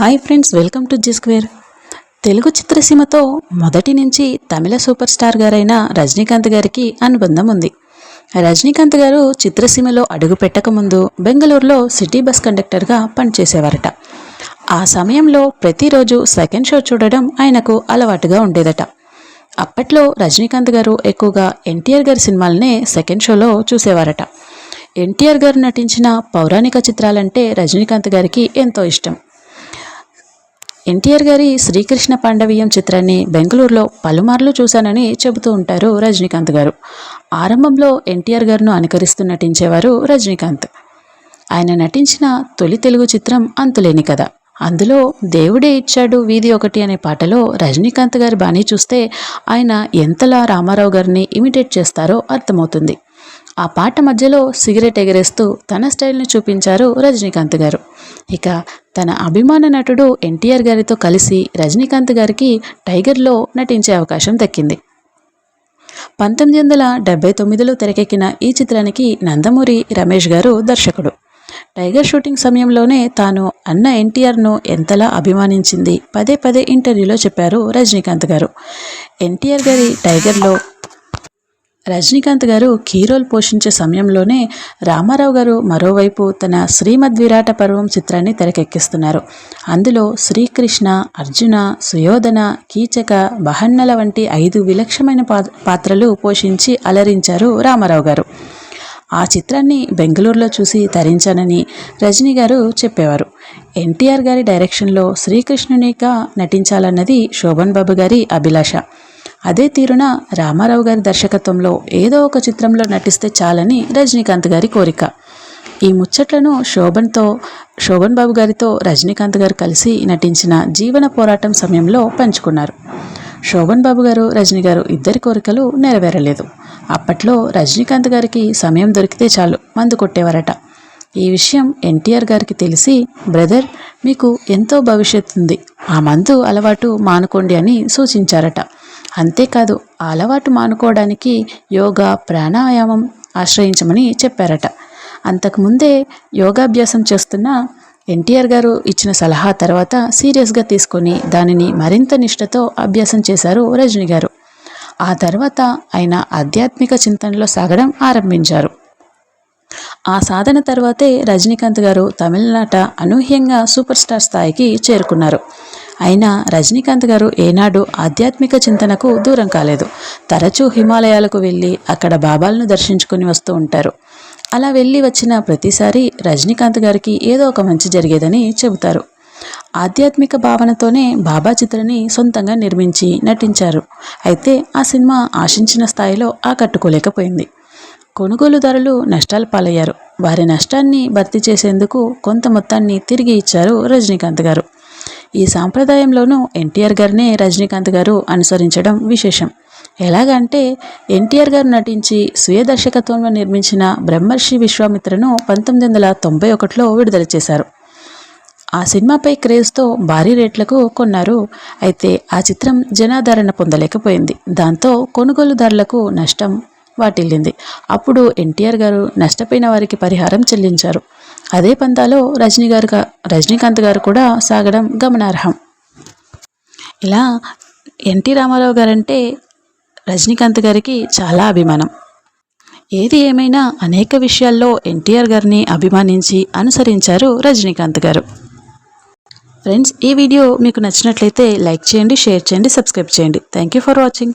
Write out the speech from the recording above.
Hi friends welcome to G square. Telugu చిత్రసీమతో మొదటి నుంచి తమిళ super star గారైన రజనీకాంత్ గారికి అనుబంధం ఉంది. రజనీకాంత్ గారు చిత్రసీమలో అడుగు పెట్టకముందు బెంగళూరులో సిటీ బస్ కండక్టర్గా పనిచేసేవారట. ఆ సమయంలో ప్రతిరోజు సెకండ్ షో చూడడం ఆయనకు అలవాటుగా ఉండేదట. అప్పట్లో రజనీకాంత్ గారు ఎక్కువగా ఎన్టీఆర్ గారి సినిమాలనే సెకండ్ షోలో చూసేవారట. ఎన్టీఆర్ గారు నటించిన పౌరాణిక చిత్రాలంటే రజనీకాంత్ గారికి ఎంతో ఇష్టం. ఎన్టీఆర్ గారి శ్రీకృష్ణ పాండవీయం చిత్రాన్ని బెంగళూరులో పలుమార్లు చూశానని చెబుతూ ఉంటారు రజనీకాంత్ గారు. ఆరంభంలో ఎన్టీఆర్ గారిను అనుకరిస్తూ నటించేవారు రజనీకాంత్. ఆయన నటించిన తొలి తెలుగు చిత్రం అంతులేని కథ. అందులో దేవుడే ఇచ్చాడు వీధి ఒకటి అనే పాటలో రజనీకాంత్ గారి బాణీ చూస్తే ఆయన ఎంతలా రామారావు గారిని ఇమిటేట్ చేస్తారో అర్థమవుతుంది. ఆ పాట మధ్యలో సిగరెట్ ఎగరేస్తూ తన స్టైల్ని చూపించారు రజనీకాంత్ గారు. ఇక తన అభిమాన నటుడు ఎన్టీఆర్ గారితో కలిసి రజనీకాంత్ గారికి టైగర్లో నటించే అవకాశం దక్కింది. పంతొమ్మిది వందల డెబ్బై తొమ్మిదిలో తెరకెక్కిన ఈ చిత్రానికి నందమూరి రమేష్ గారు దర్శకుడు. టైగర్ షూటింగ్ సమయంలోనే తాను అన్న ఎన్టీఆర్ను ఎంతలా అభిమానించింది పదే పదే ఇంటర్వ్యూలో చెప్పారు రజనీకాంత్ గారు. ఎన్టీఆర్ గారి టైగర్లో రజనీకాంత్ గారు కీరోల్ పోషించే సమయంలోనే రామారావు గారు మరోవైపు తన శ్రీమద్ విరాట పర్వం చిత్రాన్ని తెరకెక్కిస్తున్నారు. అందులో శ్రీకృష్ణ అర్జున సుయోధన కీచక బహన్నల వంటి ఐదు విలక్షణమైన పాత్రలు పోషించి అలరించారు రామారావు గారు. ఆ చిత్రాన్ని బెంగళూరులో చూసి ధరించానని రజనీ గారు చెప్పేవారు. ఎన్టీఆర్ గారి డైరెక్షన్లో శ్రీకృష్ణునిగా నటించాలన్నది శోభన్ బాబు గారి అభిలాష. అదే తీరున రామారావు గారి దర్శకత్వంలో ఏదో ఒక చిత్రంలో నటిస్తే చాలని రజనీకాంత్ గారి కోరిక. ఈ ముచ్చట్లను శోభన్తో శోభన్ బాబు గారితో రజనీకాంత్ గారు కలిసి నటించిన జీవన పోరాటం సమయంలో పంచుకున్నారు. శోభన్ బాబు గారు రజనీ గారు ఇద్దరి కోరికలు నెరవేరలేదు. అప్పట్లో రజనీకాంత్ గారికి సమయం దొరికితే చాలు మందు కొట్టేవారట. ఈ విషయం ఎన్టీఆర్ గారికి తెలిసి బ్రదర్ మీకు ఎంతో భవిష్యత్తు ఉంది ఆ మందు అలవాటు మానుకోండి అని సూచించారట. అంతేకాదు ఆ అలవాటు మానుకోవడానికి యోగా ప్రాణాయామం ఆశ్రయించమని చెప్పారట. అంతకుముందే యోగాభ్యాసం చేస్తున్న ఎన్టీఆర్ గారు ఇచ్చిన సలహా తర్వాత సీరియస్గా తీసుకొని దానిని మరింత నిష్ఠతో అభ్యాసం చేశారు రజని గారు. ఆ తర్వాత ఆయన ఆధ్యాత్మిక చింతనలో సాగడం ఆరంభించారు. ఆ సాధన తర్వాతే రజనీకాంత్ గారు తమిళనాట అనూహ్యంగా సూపర్ స్టార్ స్థాయికి చేరుకున్నారు. అయినా రజనీకాంత్ గారు ఏనాడు ఆధ్యాత్మిక చింతనకు దూరం కాలేదు. తరచూ హిమాలయాలకు వెళ్ళి అక్కడ బాబాలను దర్శించుకుని వస్తూ ఉంటారు. అలా వెళ్ళి వచ్చిన ప్రతిసారి రజనీకాంత్ గారికి ఏదో ఒక మంచి జరిగేదని చెబుతారు. ఆధ్యాత్మిక భావనతోనే బాబా చిత్రని సొంతంగా నిర్మించి నటించారు. అయితే ఆ సినిమా ఆశించిన స్థాయిలో ఆకట్టుకోలేకపోయింది. కొనుగోలుదారులు నష్టాలు పాలయ్యారు. వారి నష్టాన్ని భర్తీ చేసేందుకు కొంత మొత్తాన్ని తిరిగి ఇచ్చారు రజనీకాంత్ గారు. ఈ సాంప్రదాయంలోనూ ఎన్టీఆర్ గారినే రజనీకాంత్ గారు అనుసరించడం విశేషం. ఎలాగంటే ఎన్టీఆర్ గారు నటించి స్వీయ దర్శకత్వంలో నిర్మించిన బ్రహ్మర్షి విశ్వామిత్రను పంతొమ్మిది వందల తొంభై ఒకటిలో విడుదల చేశారు. ఆ సినిమాపై క్రేజ్తో భారీ రేట్లకు కొన్నారు. అయితే ఆ చిత్రం జనాదరణ పొందలేకపోయింది. దాంతో కొనుగోలుదారులకు నష్టం వాటిల్లింది. అప్పుడు ఎన్టీఆర్ గారు నష్టపోయిన వారికి పరిహారం చెల్లించారు. అదే పంతాలో రజనీ గారు రజనీకాంత్ గారు కూడా సాగడం గమనార్హం. ఇలా ఎన్టీ రామారావు గారంటే రజనీకాంత్ గారికి చాలా అభిమానం. ఏది ఏమైనా అనేక విషయాల్లో ఎన్టీఆర్ గారిని అభిమానించి అనుసరించారు రజనీకాంత్ గారు. ఫ్రెండ్స్ ఈ వీడియో మీకు నచ్చినట్లయితే లైక్ చేయండి షేర్ చేయండి సబ్స్క్రైబ్ చేయండి. Thank you for watching.